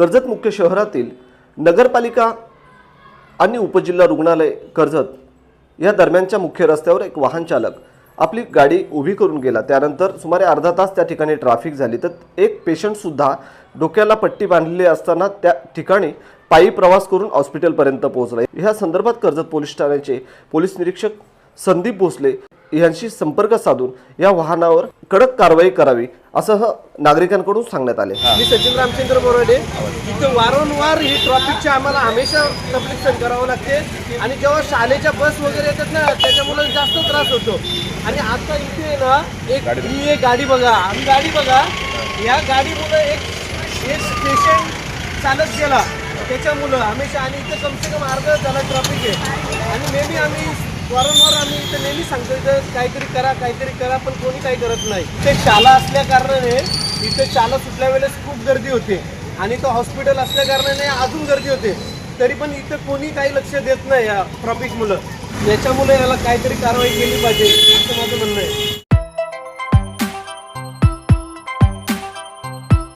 कर्जत मुख्य शहरातील नगरपालिका आणि उपजिल्हा रुग्णालय कर्जत या दरम्यानच्या मुख्य रस्त्यावर एक वाहन चालक आपली गाडी उभी करून गेला. त्यानंतर सुमारे अर्धा तास त्या ठिकाणी ट्रॅफिक झाली. तर एक पेशंटसुद्धा डोक्याला पट्टी बांधलेली असताना त्या ठिकाणी पायी प्रवास करून हॉस्पिटलपर्यंत पोहोचला. ह्या संदर्भात कर्जत पोलीस ठाण्याचे पोलीस निरीक्षक संदीप भोसले यांशी संपर्क साधून या वाहनावर कडक कारवाई करावी असं नागरिकांकडून सांगण्यात आले. मी सचिन रामचंद्र बोराडे. इथं वारंवार ही ट्रॉफिकची आम्हाला हमेशा सहन करावं लागते. आणि जेव्हा शाळेच्या बस वगैरे येतात ना त्याच्यामुळे जास्त त्रास होतो. आणि आता इथे आहे ना एक ही एक गाडी बघा. आम्ही गाडी बघा. या गाडीमुळे एक एक पेशंट चालत गेला. त्याच्यामुळं हमेशा आणि इथं कम से कम अर्धा झाला ट्रॉफिक आहे. आणि नेहमी आम्ही वारंवार आम्ही इथं नेहमी सांगतो इथं काहीतरी करा काहीतरी करा पण कोणी काही करत नाही. ते शाला असल्या कारणाने इथं शाला सुटल्या वेळेस खूप गर्दी होते. आणि तो हॉस्पिटल असल्या कारणाने अजून गर्दी होते. तरी पण इथं कोणी काही लक्ष देत नाही या ट्रॉफिकमुळं याच्यामुळे याला काहीतरी कारवाई केली पाहिजे असं माझं म्हणणं आहे.